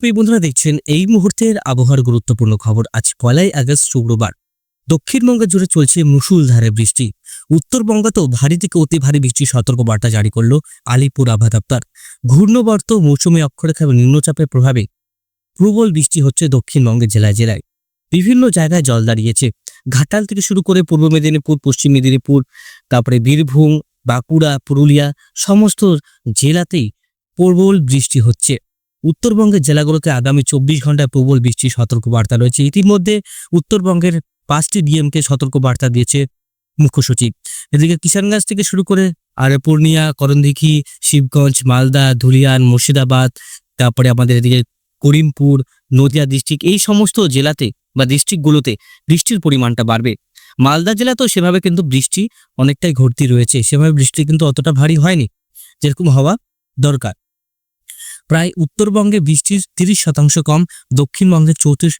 প্রিয় বন্ধুরা, দেখছেন এই মুহূর্তের আবহাওয়ার গুরুত্বপূর্ণ খবর। আজ পয়লাই আগস্ট, শুক্রবার। দক্ষিণবঙ্গ জুড়ে চলছে মুসুলধারে বৃষ্টি। উত্তরবঙ্গতেও ভারী থেকে অতি ভারী বৃষ্টির সতর্কবার্তা জারি করল আলিপুর আবহাওয়া দপ্তর। ঘূর্ণবর্ত মৌসুমী অক্ষরেখা এবং নিম্নচাপের প্রভাবে প্রবল বৃষ্টি হচ্ছে দক্ষিণবঙ্গের জেলায় জেলায়। বিভিন্ন জায়গায় জল দাঁড়িয়েছে। ঘাটাল থেকে শুরু করে পূর্ব মেদিনীপুর, পশ্চিম মেদিনীপুর, তারপরে বীরভূম, বাঁকুড়া, পুরুলিয়া, সমস্ত জেলাতেই প্রবল বৃষ্টি হচ্ছে। উত্তরবঙ্গের জেলাগুলোতে আগামী চব্বিশ ঘন্টায় প্রবল বৃষ্টির সতর্কবার্তা রয়েছে। ইতিমধ্যে উত্তরবঙ্গের পাঁচটি ডিএমকে সতর্কবার্তা দিয়েছে মুখ্য সচিব। এদিকে কিষানগঞ্জ থেকে শুরু করে আর পূর্ণিয়া, করণদিঘি, শিবগঞ্জ, মালদা, ধুলিয়ান, মুর্শিদাবাদ, তারপরে আমাদের এদিকে করিমপুর, নদিয়া ডিস্ট্রিক্ট এই সমস্ত জেলাতে বা ডিস্ট্রিক্টগুলোতে বৃষ্টির পরিমাণটা বাড়বে। মালদা জেলাতেও সেভাবে কিন্তু বৃষ্টি অনেকটাই ঘটতি রয়েছে। সেভাবে বৃষ্টি কিন্তু অতটা ভারী হয়নি। যেরকম হওয়া দরকার। প্রায় উত্তরবঙ্গে বৃষ্টির তিরিশ শতাংশ কম, দক্ষিণবঙ্গে চৌত্রিশ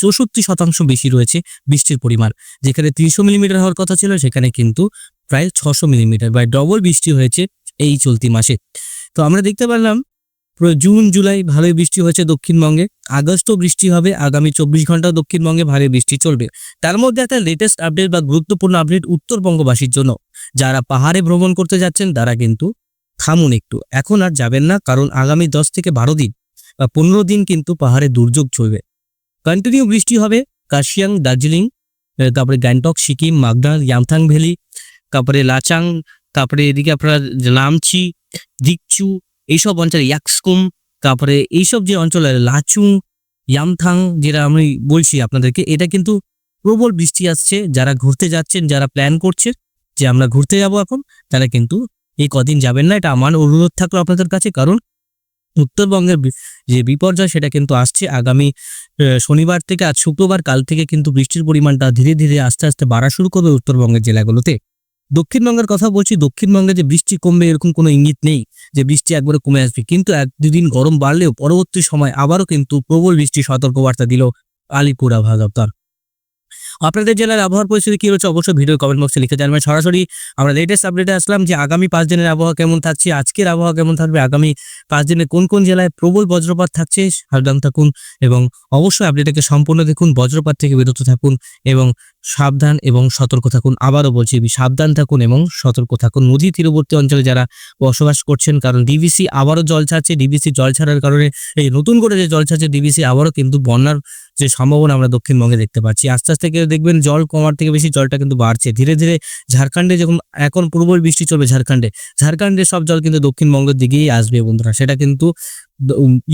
চৌষট্টি শতাংশ বেশি রয়েছে বৃষ্টির পরিমাণ। যেখানে তিনশো মিলিমিটার হওয়ার কথা ছিল, সেখানে কিন্তু প্রায় ছশো মিলিমিটার বা ডবল বৃষ্টি হয়েছে এই চলতি মাসে। তো আমরা দেখতে পারলাম জুন, জুলাই ভালোই বৃষ্টি হয়েছে দক্ষিণবঙ্গে, আগস্টও বৃষ্টি হবে, আগামী চব্বিশ ঘণ্টা দক্ষিণবঙ্গে ভারী বৃষ্টি চলবে। তার মধ্যে একটা লেটেস্ট আপডেট বা গুরুত্বপূর্ণ আপডেট উত্তরবঙ্গবাসীর জন্য। যারা পাহাড়ে ভ্রমণ করতে যাচ্ছেন, তারা কিন্তু থামুন একটু। এখন আর যাবেন না, কারণ আগামী দশ থেকে বারো দিন, বা পনেরো দিন কিন্তু পাহাড়ে দুর্যোগ চলবে কন্টিনিউ বৃষ্টি হবে কাশিয়াং দার্জিলিং তারপরে গ্যাংটক, সিকিম মাগডাল ইয়ামথাং ভ্যালি, তারপরে লাচাং, তারপরে এদিকে আপনার লামচি, দিকচু, এইসব অঞ্চলে ইয়াকসকুম, তারপরে এইসব যে অঞ্চল লাচুং, ইয়ামথাং, যেটা আমি বলছি আপনাদেরকে, এটা কিন্তু প্রবল বৃষ্টি আসছে। যারা ঘুরতে যাচ্ছেন, যারা প্ল্যান করছে যে আমরা ঘুরতে যাব এখন, তারা কিন্তু এই কদিন যাবেন না, এটা আমার অনুরোধ থাকল আপনাদের কাছে, কারণ উত্তরবঙ্গের যে বিপর্যয় সেটা কিন্তু আসছে আগামী শনিবার থেকে আজ শুক্রবার, কাল থেকে কিন্তু বৃষ্টির পরিমাণটা ধীরে ধীরে আস্তে আস্তে বাড়া শুরু করবে উত্তরবঙ্গের জেলাগুলোতে। দক্ষিণবঙ্গের কথা বলছি, দক্ষিণবঙ্গে যে বৃষ্টি কমবে এরকম কোনো ইঙ্গিত নেই, যে বৃষ্টি একবারে কমে আসবে, কিন্তু এক দুদিন গরম বাড়লেও পরবর্তী সময় আবারও কিন্তু প্রবল বৃষ্টির সতর্কবার্তা দিল আলিপুর আবহাওয়া আপনাদের জেলার আবহাওয়ার পরিস্থিতি কি রয়েছে অবশ্যই ভিডিও কমেন্ট বক্সে লিখে জানবেন। সরাসরি আমরা লেটেস্ট আপডেটে আসলাম যে আগামী পাঁচ দিনের আবহাওয়া কেমন থাকছে, আজকের আবহাওয়া কেমন থাকবে, আগামী পাঁচ দিনে কোন কোন জেলায় প্রবল বজ্রপাত থাকছে সাবধান থাকুন এবং অবশ্যই আপডেটটাকে সম্পূর্ণ দেখুন, বজ্রপাত থেকে বিরত থাকুন এবং সাবধান এবং সতর্ক থাকুন। আবারও বলছি, সাবধান থাকুন এবং সতর্ক থাকুন। নদী তীরবর্তী অঞ্চলে যারা বসবাস করছেন, কারণ ডিবিসি আবারও জল ছাড়ছে ডিবিসি জল ছাড়ার কারণে এই নতুন করে যে জল ছাড়ছে ডিবিসি আবারও কিন্তু বন্যার যে সম্ভাবনা আমরা দক্ষিণবঙ্গে দেখতে পাচ্ছি। আস্তে আস্তে কেউ দেখবেন জল কমার থেকে বেশি জলটা কিন্তু বাড়ছে। ধীরে ধীরে ঝাড়খণ্ডে যখন, এখন প্রবল বৃষ্টি চলবে ঝাড়খণ্ডে, ঝাড়খণ্ডের সব জল কিন্তু দক্ষিণবঙ্গের দিকেই আসবে বন্ধুরা। সেটা কিন্তু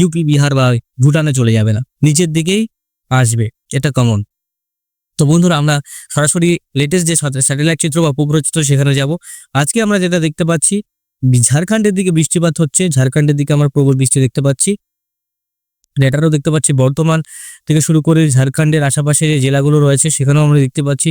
ইউপি, বিহার বা ভুটানে চলে যাবে না। নিচের দিকেই আসবে। এটা কমন তো বন্ধুরা, আমরা সরাসরি লেটেস্ট যে স্যাটেলাইট চিত্র বা উপগ্রহ চিত্র সেখানে যাব। আজকে আমরা যেটা দেখতে পাচ্ছি, ঝাড়খণ্ডের দিকে বৃষ্টিপাত হচ্ছে। ঝাড়খণ্ডের দিকে আমরা প্রবল বৃষ্টি দেখতে পাচ্ছি। ডেটারও দেখতে পাচ্ছি বর্তমান থেকে শুরু করে ঝাড়খণ্ডের আশেপাশে যে জেলাগুলো রয়েছে, সেখানেও আমরা দেখতে পাচ্ছি।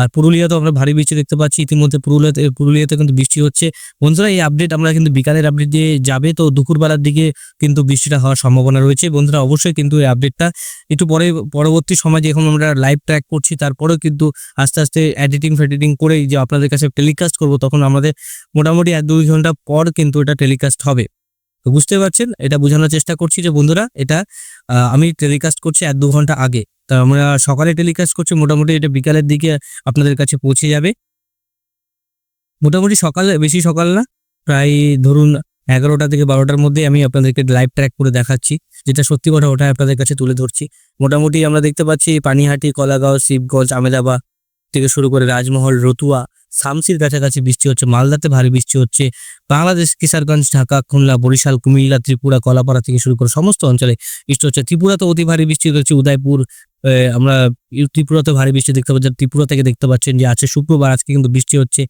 আর পুরুলিয়াতেও আমরা ভারী বৃষ্টি দেখতে পাচ্ছি। ইতিমধ্যে পুরুলিয়াতে পুরুলিয়াতে কিন্তু বৃষ্টি হচ্ছে। বন্ধুরা, এই আপডেট আমরা কিন্তু বিকালের আপডেট দিয়ে যাবে। তো দুপুরবেলার দিকে কিন্তু বৃষ্টিটা হওয়ার সম্ভাবনা রয়েছে। বন্ধুরা, অবশ্যই কিন্তু এই আপডেটটা একটু পরে, পরবর্তী সময় যখন আমরা লাইভ ট্র্যাক করছি, তারপরেও কিন্তু আস্তে আস্তে এডিটিং ফেডিটিং করে যে আপনাদের কাছে টেলিকাস্ট করব, তখন আমাদের মোটামুটি এক দুই ঘণ্টা পর কিন্তু এটা টেলিকাস্ট হবে। তো বুঝতে পারছেন? এটা বোঝানোর চেষ্টা করছি যে, বন্ধুরা, এটা আমি টেলিকাস্ট করছি এক দু ঘণ্টা আগে। তা আমরা সকালে টেলিকাস্ট করছি, মোটামুটি এটা বিকালের দিকে আপনাদের কাছে পৌঁছে যাবে। মোটামুটি সকালে, বেশি সকাল না, প্রায় ধরুন এগারোটা থেকে বারোটার মধ্যে আমি আপনাদেরকে লাইভ ট্র্যাক করে দেখাচ্ছি, যেটা সত্যি কথা ওটা আপনাদের কাছে তুলে ধরছি। মোটামুটি আমরা দেখতে পাচ্ছি পানিহাটি, কলাগাঁও, শিবগঞ্জ আমেদাবাদ থেকে শুরু করে রাজমহল, রতুয়া শামসির কাছাকাছি বৃষ্টি হচ্ছে, মালদাতে ভারী বৃষ্টি হচ্ছে। বাংলাদেশ, কিশোরগঞ্জ, ঢাকা, খুলনা, বরিশাল, কুমিল্লা, ত্রিপুরা, কলাপাড়া থেকে শুরু করে সমস্ত অঞ্চলে বৃষ্টি হচ্ছে। ত্রিপুরাতে অতি ভারী বৃষ্টি হচ্ছে, উদয়পুর আমরা ত্রিপুরাতে ভারী বৃষ্টি দেখতে পাচ্ছি ত্রিপুরা থেকে দেখতে পাচ্ছেন যে আছে শুক্রবার, আজকে কিন্তু বৃষ্টি হচ্ছে।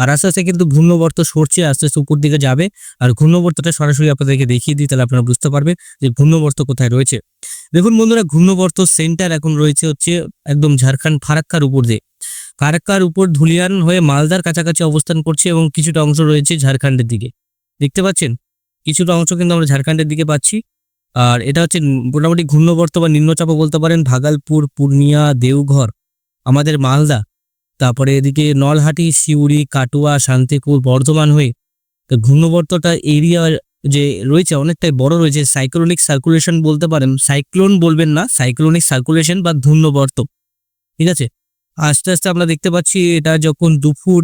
আর আস্তে আস্তে কিন্তু ঘূর্ণবর্ত সরছে, আস্তে আস্তে উপর দিকে যাবে। আর ঘূর্ণবর্তটা সরাসরি আপনাদেরকে দেখিয়ে দিই, তাহলে আপনারা বুঝতে পারবেন যে ঘূর্ণবর্ত কোথায় রয়েছে। দেখুন বন্ধুরা, ঘূর্ণবর্ত সেন্টার এখন রয়েছে হচ্ছে একদম ঝাড়খণ্ড ফারাক্কার উপর দিয়ে। ফারাক্কার উপর ধুলিয়ান হয়ে মালদার কাছাকাছি অবস্থান করছে এবং কিছুটা অংশ রয়েছে ঝাড়খণ্ডের দিকে। দেখতে পাচ্ছেন? কিছুটা অংশ কিন্তু আমরা ঝাড়খণ্ডের দিকে পাচ্ছি। আর এটা হচ্ছে মোটামুটি ঘূর্ণবর্ত বা নিম্নচাপও বলতে পারেন। ভাগালপুর, পূর্ণিয়া, দেওঘর, আমাদের মালদা, তারপরে এদিকে নলহাটি, সিউড়ি, কাটুয়া, শান্তিপুর, বর্ধমান হয়ে তো ঘূর্ণবর্তটা এরিয়া যে রয়েছে অনেকটাই বড় রয়েছে। সাইক্লোনিক সার্কুলেশন বলতে পারেন। সাইক্লোন বলবেন না, সাইক্লোনিক সার্কুলেশন বা ধূর্ণবর্ত। ঠিক আছে? আস্তে আস্তে আমরা দেখতে পাচ্ছি এটা যখন দুপুর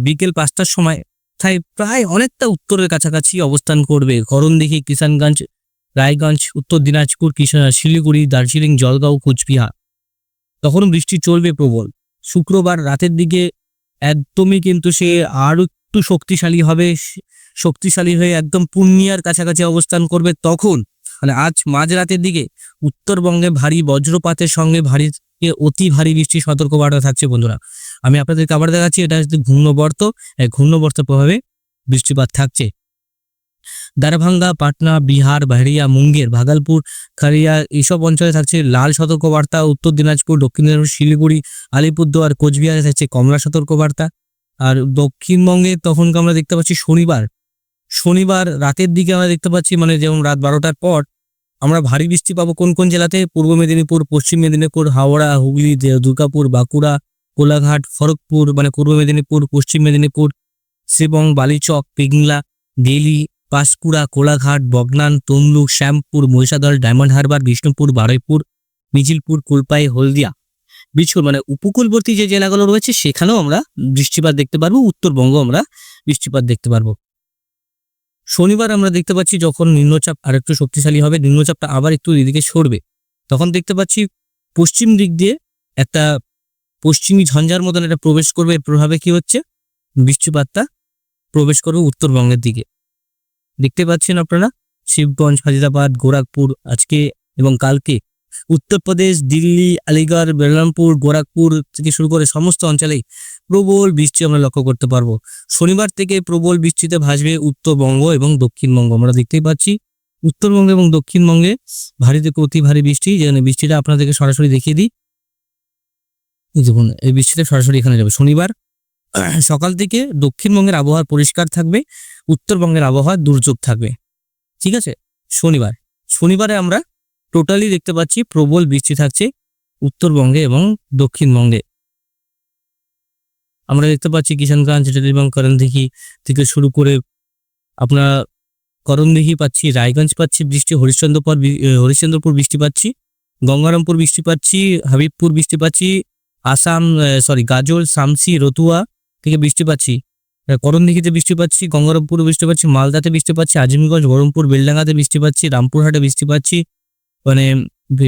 বিকেল পাঁচটার সময়, তাই প্রায় অনেকটা উত্তরের কাছাকাছি অবস্থান করবে। করণদিঘি কিষানগঞ্জ, রায়গঞ্জ, উত্তর দিনাজপুর, কিষান, শিলিগুড়ি, দার্জিলিং, জলগাঁও, কুচবিহার। তখন বৃষ্টি চলবে প্রবল। শুক্রবার রাতের দিকে একদমই কিন্তু সে আরও একটু শক্তিশালী হবে, শক্তিশালী হয়ে একদম পূর্ণিয়ার কাছাকাছি অবস্থান করবে তখন। মানে আজ মাঝরাতের দিকে উত্তরবঙ্গে ভারী বজ্রপাতের সঙ্গে ভারী অতি ভারী বৃষ্টির সতর্কবার্তা থাকছে, বন্ধুরা। আমি আপনাদেরকে আবার দেখাচ্ছি, এটা হচ্ছে ঘূর্ণবর্ত। এই ঘূর্ণবর্তের প্রভাবে বৃষ্টিপাত থাকছে। দারভাঙ্গা, পাটনা, বিহার বাহরিয়া মুঙ্গের, ভাগলপুর, খারিয়া এইসব অঞ্চলে থাকছে লাল সতর্কবার্তা। উত্তর দিনাজপুর, দক্ষিণ দিনাজপুর, শিলিগুড়ি, আলিপুরদুয়ার, কোচবিহারে থাকছে কমলা সতর্কবার্তা। আর দক্ষিণবঙ্গে তখন আমরা দেখতে পাচ্ছি শনিবার। শনিবার রাতের দিকে আমরা দেখতে পাচ্ছি মানে যেমন রাত বারোটার পর আমরা ভারী বৃষ্টি পাবো কোন কোন জেলাতে? পূর্ব মেদিনীপুর, পশ্চিম মেদিনীপুর, হাওড়া, হুগলি দুর্গাপুর, বাঁকুড়া, কোলাঘাট খড়গপুর মানে পূর্ব মেদিনীপুর, পশ্চিম মেদিনীপুর শিবং বালিচক, পিংলা বেলি পাঁশকুড়া, কোলাঘাট, বগনান, তমলুক, শ্যামপুর, মহিষাদল, ডায়মন্ড হারবার, বিষ্ণুপুর, বারুইপুর, মিজিলপুর, কুলপাই, হলদিয়া। বিছুর মানে উপকূলবর্তী যে জেলাগুলো রয়েছে, সেখানেও আমরা বৃষ্টিপাত দেখতে পারব, উত্তরবঙ্গ আমরা বৃষ্টিপাত দেখতে পারব। শনিবার আমরা দেখতে পাচ্ছি যখন নিম্নচাপ আর একটু শক্তিশালী হবে, নিম্নচাপটা আবার একটু এদিকে সরবে। তখন দেখতে পাচ্ছি পশ্চিম দিক দিয়ে একটা পশ্চিমী ঝঞ্ঝার মতন এটা প্রবেশ করবে। এর প্রভাবে কি হচ্ছে? বৃষ্টিপাতটা প্রবেশ করবে উত্তরবঙ্গের দিকে। দেখতে পাচ্ছেন আপনারা, শিবগঞ্জ হাজিরাবাদ গোরাখপুর আজকে এবং কালকে উত্তরপ্রদেশ, দিল্লি, আলিগড় বেলামপুর গোরাখপুর থেকে শুরু করে সমস্ত অঞ্চলেই প্রবল বৃষ্টি আমরা লক্ষ্য করতে পারব। শনিবার থেকে প্রবল বৃষ্টিতে ভাসবে উত্তরবঙ্গ এবং দক্ষিণবঙ্গ। আমরা দেখতেই পাচ্ছি উত্তরবঙ্গ এবং দক্ষিণবঙ্গে ভারী থেকে অতি ভারী বৃষ্টি। যেখানে বৃষ্টিটা আপনাদেরকে সরাসরি দেখিয়ে দিই। দেখুন এই বৃষ্টিটা সরাসরি এখানে যাবে। শনিবার সকাল থেকে দক্ষিণবঙ্গের আবহাওয়া পরিষ্কার থাকবে, উত্তরবঙ্গের আবহাওয়া দুর্যোগ থাকবে। ঠিক আছে? শনিবার, শনিবারে আমরা টোটালি দেখতে পাচ্ছি প্রবল বৃষ্টি থাকছে উত্তরবঙ্গে এবং দক্ষিণবঙ্গে। আমরা দেখতে পাচ্ছি কিষানগঞ্জ এবং করণদিঘি থেকে শুরু করে আপনার করণদিঘি পাচ্ছি রায়গঞ্জ পাচ্ছি বৃষ্টি হরিশ্চন্দ্রপুর হরিশ্চন্দ্রপুর বৃষ্টি পাচ্ছি গঙ্গারামপুর বৃষ্টি পাচ্ছি হাবিবপুর বৃষ্টি পাচ্ছি আসাম সরি গাজল শামসি রতুয়া থেকে বৃষ্টি পাচ্ছি করণদিঘিতে বৃষ্টি পাচ্ছি গঙ্গারামপুরে বৃষ্টি পাচ্ছি মালদাতে বৃষ্টি পাচ্ছি আজিমগঞ্জ বহরমপুর বেলডাঙ্গাতে বৃষ্টি পাচ্ছি রামপুরহাটে বৃষ্টি পাচ্ছি মানে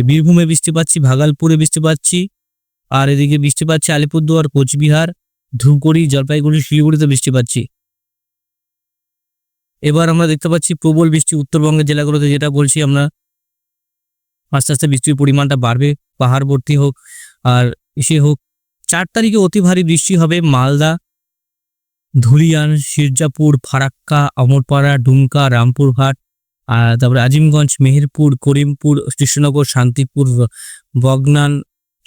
বীরভূমে বৃষ্টি পাচ্ছি ভাগালপুরে বৃষ্টি পাচ্ছি আর এদিকে বৃষ্টি পাচ্ছি আলিপুরদুয়ার কোচবিহার ধূপগুড়ি, জলপাইগুড়ি, শিলিগুড়িতে বৃষ্টি পাচ্ছি। এবার আমরা দেখতে পাচ্ছি প্রবল বৃষ্টি উত্তরবঙ্গের জেলাগুলোতে, যেটা বলছি আমরা। আস্তে আস্তে বৃষ্টির পরিমাণটা বাড়বে পাহাড়বর্তী হোক আর এসে হোক। চার তারিখে অতি ভারী বৃষ্টি হবে মালদা, ধুলিয়ান, শিরজাপুর, ফারাক্কা অমরপাড়া ডুমকা, রামপুরহাট, আর তারপরে আজিমগঞ্জ, মেহেরপুর, করিমপুর, কৃষ্ণনগর, শান্তিপুর, বগনান,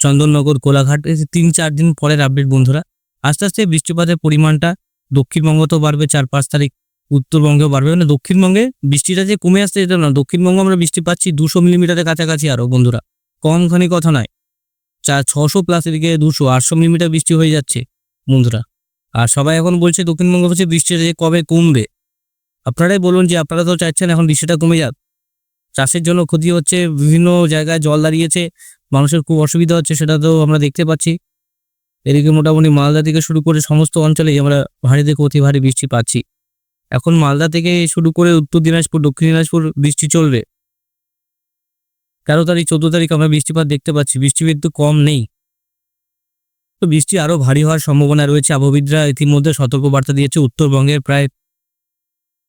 চন্দননগর, কোলাঘাট। এই তিন চার দিন পরের আপডেট বন্ধুরা। আস্তে আস্তে বৃষ্টিপাতের পরিমাণটা দক্ষিণবঙ্গতেও বাড়বে চার পাঁচ তারিখ, উত্তরবঙ্গেও বাড়বে। মানে দক্ষিণবঙ্গে বৃষ্টিটা যে কমে আসছে এটা না, দক্ষিণবঙ্গে আমরা বৃষ্টি পাচ্ছি দুশো মিলিমিটারের কাছাকাছি আরও বন্ধুরা। কমখানি কথা নয়। চার ছশো প্লাস এদিকে দুশো, আটশো মিলিমিটার বৃষ্টি হয়ে যাচ্ছে, বন্ধুরা। আর সবাই এখন বলছে দক্ষিণবঙ্গে হচ্ছে বৃষ্টিটা যে কবে কমবে। আপনারাই বলুন যে আপনারা তো চাইছেন এখন বৃষ্টিটা কমে যাক। চাষের জন্য ক্ষতি হচ্ছে, বিভিন্ন জায়গায় জল দাঁড়িয়েছে, মানুষের খুব অসুবিধা হচ্ছে, সেটা তো আমরা দেখতে পাচ্ছি। এদিকে মোটামুটি মালদা থেকে শুরু করে সমস্ত অঞ্চলেই আমরা ভারী থেকে অতি ভারী বৃষ্টি পাচ্ছি। এখন মালদা থেকে শুরু করে উত্তর দিনাজপুর, দক্ষিণ দিনাজপুর বৃষ্টি চলবে। তেরো তারিখ, চোদ্দ তারিখ আমরা বৃষ্টিপাত দেখতে পাচ্ছি। বৃষ্টি কিন্তু কম নেই। তো বৃষ্টি আরও ভারী হওয়ার সম্ভাবনা রয়েছে। আবহবিদরা ইতিমধ্যে সতর্কবার্তা দিয়েছে। উত্তরবঙ্গের প্রায়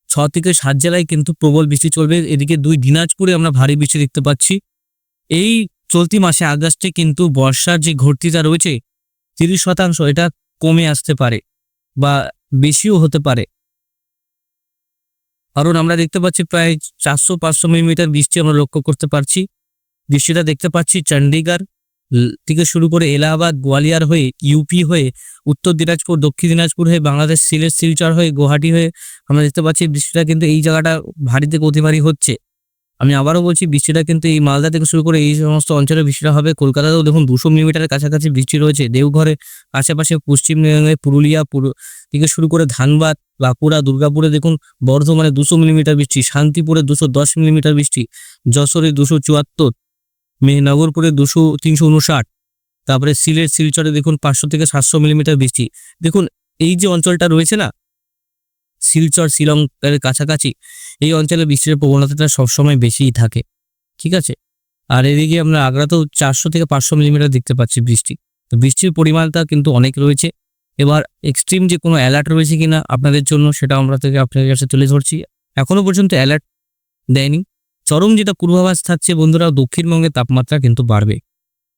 ছ থেকে সাত জেলায় কিন্তু প্রবল বৃষ্টি চলবে। এদিকে দুই দিনাজপুরে আমরা ভারী বৃষ্টি দেখতে পাচ্ছি। এই চলতি মাসে আগস্টে কিন্তু বর্ষার যে ঘটতিটা রয়েছে তিরিশ শতাংশ এটা কমে আসতে পারে বা বেশিও হতে পারে। কারণ আমরা দেখতে পাচ্ছি প্রায় চারশো পাঁচশো মিলিমিটার বৃষ্টি আমরা লক্ষ্য করতে পারছি। বৃষ্টিটা দেখতে পাচ্ছি চণ্ডীগড় থেকে শুরু করে এলাহাবাদ, গোয়ালিয়র হয়ে ইউপি হয়ে উত্তর দিনাজপুর, দক্ষিণ দিনাজপুর হয়ে বাংলাদেশ, সিলেট, শিলচর হয়ে গুয়াহাটি হয়ে আমরা দেখতে পাচ্ছি বৃষ্টিটা কিন্তু এই জায়গাটা ভারী থেকে অতি ভারী হচ্ছে। আমি আবারও বলছি, বৃষ্টিটা কিন্তু এই মালদা থেকে শুরু করে এই সমস্ত অঞ্চলে বৃষ্টিটা হবে। কলকাতাতেও দেখুন দুশো মিলিমিটারের কাছাকাছি বৃষ্টি রয়েছে। দেওঘরে, আশেপাশে পশ্চিমবঙ্গে পুরুলিয়া, পুরো থেকে শুরু করে ধানবাদ, বাঁকুড়া, দুর্গাপুরে দেখুন বর্ধমানে দুশো মিলিমিটার বৃষ্টি, শান্তিপুরে দুশো দশ মিলিমিটার বৃষ্টি, যশোরে দুশো চুয়াত্তর মেহনগরপুরে দুশো তিনশো উনষাট তারপরে সিলেট, শিলচরে দেখুন পাঁচশো থেকে সাতশো মিলিমিটার বৃষ্টি। দেখুন এই যে অঞ্চলটা রয়েছে না শিলচর শিলং এর কাছাকাছি এই অঞ্চলে বৃষ্টির প্রবণতাটা সবসময় বেশিই থাকে, ঠিক আছে? আর এদিকে আমরা আগ্রাতেও চারশো থেকে পাঁচশো মিলিমিটার দেখতে পাচ্ছি বৃষ্টি। তো বৃষ্টির পরিমাণটা কিন্তু অনেক রয়েছে। এবার এক্সট্রিম যে কোনো অ্যালার্ট রয়েছে কিনা আপনাদের জন্য সেটা আমরা থেকে আপনাদের কাছে তুলে ধরছি। এখনও পর্যন্ত অ্যালার্ট দেয়নি। চরম যেটা পূর্বাভাস থাকছে বন্ধুরা, দক্ষিণবঙ্গের তাপমাত্রা কিন্তু বাড়বে।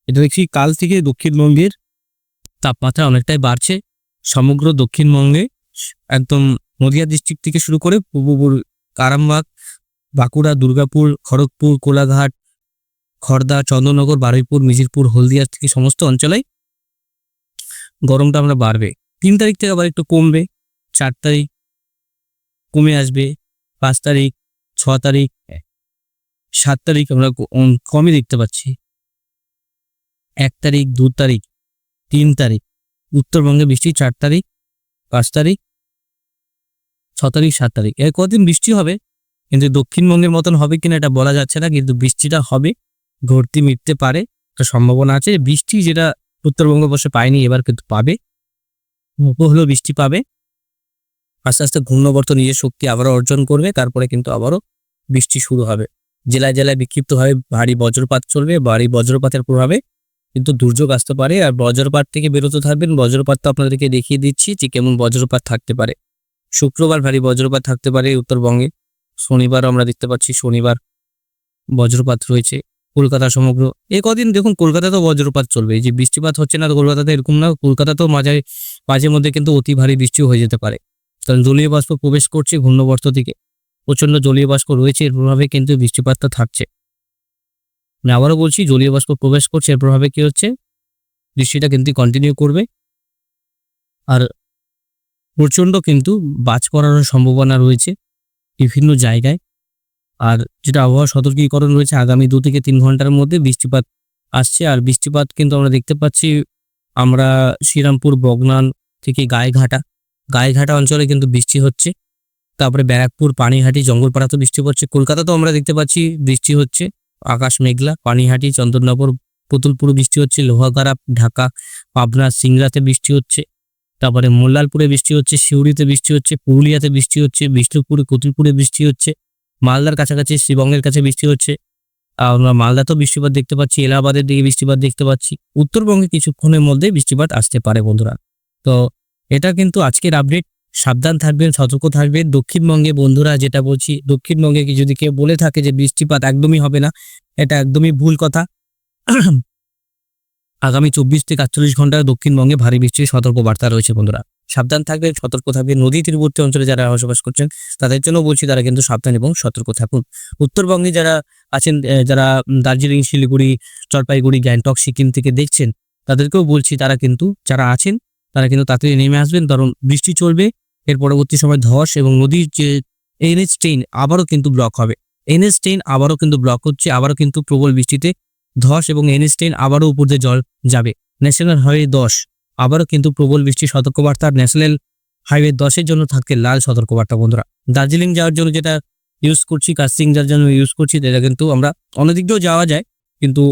এটা দেখছি কাল থেকে দক্ষিণবঙ্গের তাপমাত্রা অনেকটাই বাড়ছে। সমগ্র দক্ষিণবঙ্গে একদম নদিয়া ডিস্ট্রিক্ট থেকে শুরু করে পূর্ব আরামবাগ বাঁকুড়া, দুর্গাপুর, খড়গপুর, কোলাঘাট খড়দা চন্দ্রনগর বারুইপুর, মিজিরপুর, হলদিয়া থেকে সমস্ত অঞ্চলেই গরমটা আমরা বাড়বে। তিন তারিখ থেকে আবার একটু কমবে। চার তারিখ কমে আসবে। পাঁচ তারিখ, ছ তারিখ, সাত তারিখ আমরা কমই দেখতে পাচ্ছি। এক তারিখ, দু তারিখ, তিন তারিখ, উত্তরবঙ্গে বৃষ্টি চার তারিখ, পাঁচ তারিখ ছ তারিখ, সাত তারিখ। এর কদিন বৃষ্টি হবে, কিন্তু দক্ষিণবঙ্গের মতন হবে কিনা এটা বলা যাচ্ছে না, কিন্তু বৃষ্টিটা হবে, ঘটতি মিটতে পারে, একটা সম্ভাবনা আছে। বৃষ্টি যেটা উত্তরবঙ্গ বসে পায়নি, এবার কিন্তু পাবে অল্প হলেও বৃষ্টি পাবে। আস্তে আস্তে ঘূর্ণবর্ত নিজের শক্তি আবারও অর্জন করবে, তারপরে কিন্তু আবারও বৃষ্টি শুরু হবে। জেলায় জেলায় বিক্ষিপ্তভাবে ভারী বজ্রপাত চলবে, ভারী বজ্রপাতের প্রভাবে কিন্তু দুর্যোগ আসতে পারে। আর বজ্রপাত থেকে বেরোতে থাকবেন, বজ্রপাত তো আপনাদেরকে দেখিয়ে দিচ্ছি যে কেমন বজ্রপাত থাকতে পারে। শুক্রবার ভারী বজ্রপাত থাকতে পারে উত্তরবঙ্গে। শনিবার আমরা দেখতে পাচ্ছি শনিবার বজ্রপাত রয়েছে কলকাতা সমগ্র। এ কদিন দেখুন, কলকাতাতেও বজ্রপাত চলবে। যে বৃষ্টিপাত হচ্ছে না কলকাতাতে এরকম না, কলকাতাতেও মাঝে মাঝে মধ্যে কিন্তু অতি ভারী বৃষ্টিও হয়ে যেতে পারে। কারণ জলীয় বাষ্প প্রবেশ করছে ঘূর্ণবর্ত থেকে প্রচণ্ড জলীয় বাষ্প রয়েছে, এর প্রভাবে কিন্তু বৃষ্টিপাতটা থাকছে। আমি আবারও বলছি, জলীয় বাষ্প প্রবেশ করছে, এর প্রভাবে কি হচ্ছে? বৃষ্টিটা কিন্তু কন্টিনিউ করবে। আর প্রচণ্ড কিন্তু বাজ পড়ার সম্ভাবনা রয়েছে বিভিন্ন জায়গায়। আর যেটা আবহাওয়া সতর্কীকরণ রয়েছে, আগামী দু থেকে তিন ঘণ্টার মধ্যে বৃষ্টিপাত আসছে। আর বৃষ্টিপাত কিন্তু আমরা দেখতে পাচ্ছি, আমরা শ্রীরামপুর, বগনান থেকে গায়েঘাটা গায়েঘাটা অঞ্চলে কিন্তু বৃষ্টি হচ্ছে। তারপরে ব্যারাকপুর, পানিহাটি, জঙ্গলপাড়া তো বৃষ্টি পড়ছে। কলকাতাতেও আমরা দেখতে পাচ্ছি বৃষ্টি হচ্ছে। আকাশ মেঘলা, পানিহাটি, চন্দননগর, পুতুলপুর বৃষ্টি হচ্ছে। লোহাগাড়া, ঢাকা, পাবনা, সিংড়াতে বৃষ্টি হচ্ছে। তারপরে মোল্লালপুরে বৃষ্টি হচ্ছে, সিউড়িতে বৃষ্টি হচ্ছে, পুরুলিয়াতে বৃষ্টি হচ্ছে, বিষ্ণুপুরে কতুলপুরে বৃষ্টি হচ্ছে, মালদার কাছাকাছি শিবঙ্গের কাছে বৃষ্টি হচ্ছে। আমরা মালদাতেও বৃষ্টিপাত দেখতে পাচ্ছি, এলাহাবাদের দিকে বৃষ্টিপাত দেখতে পাচ্ছি, উত্তরবঙ্গে কিছুক্ষণের মধ্যে বৃষ্টিপাত আসতে পারে বন্ধুরা। তো এটা কিন্তু আজকের আপডেট সাবধান থাকবেন, সতর্ক থাকবেন। দক্ষিণবঙ্গে বন্ধুরা যেটা বলছি, দক্ষিণবঙ্গে যদি কেউ বলে থাকে যে বৃষ্টিপাত একদমই হবে না, এটা একদমই ভুল কথা। আগামী চব্বিশ থেকে আটচল্লিশ ঘন্টায় দক্ষিণবঙ্গে ভারী বৃষ্টির সতর্ক বার্তা রয়েছে বন্ধুরা। সাবধান থাকবেন, সতর্ক থাকবেন। নদী তীরবর্তী অঞ্চলে যারা বসবাস করছেন, তাদের জন্য বলছি তারা কিন্তু সাবধান এবং সতর্ক থাকুন। উত্তরবঙ্গে যারা আছেন যারা দার্জিলিং, শিলিগুড়ি, জলপাইগুড়ি, গ্যাংটক, সিকিম থেকে দেখছেন, তাদেরকেও বলছি তারা কিন্তু, যারা আছেন, তারা কিন্তু তাড়াতাড়ি নেমে আসবেন। কারণ বৃষ্টি চলবে, এর পরবর্তী সময় ধস এবং নদীর যে এনএস ট্রেন আবারও কিন্তু ব্লক হবে। এনএস ট্রেন আবারও কিন্তু ব্লক হচ্ছে, আবারও কিন্তু প্রবল বৃষ্টিতে ধস এবং এনএচ ট্রেন আবারও উপর দিয়ে জল যাবে। ন্যাশনাল হাইওয়ে দশ। আবারও কিন্তু প্রবল বৃষ্টির সতর্কবার্তা ন্যাশনাল হাইওয়ে দশের জন্য থাকছে লাল সতর্কবার্তা, বন্ধুরা। দার্জিলিং যাওয়ার জন্য যেটা ইউজ করছি কাস্টিং যার জন্য ইউজ করছি, সেটা কিন্তু আমরা অনেক দিয়েও যাওয়া যায়, কিন্তু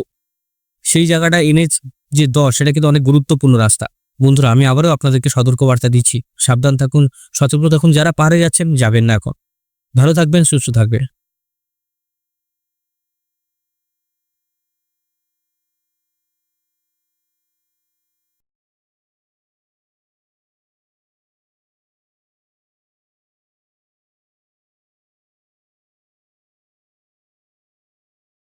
সেই জায়গাটা এনএচ যে দশ, সেটা কিন্তু অনেক গুরুত্বপূর্ণ রাস্তা। বন্ধুরা, আমি আবারও আপনাদেরকে সতর্কবার্তা দিচ্ছি। সাবধান থাকুন সতর্ক থাকুন, যারা পাহাড়ে যাচ্ছেন, যাবেন না এখন। ভালো থাকবেন, সুস্থ থাকবেন।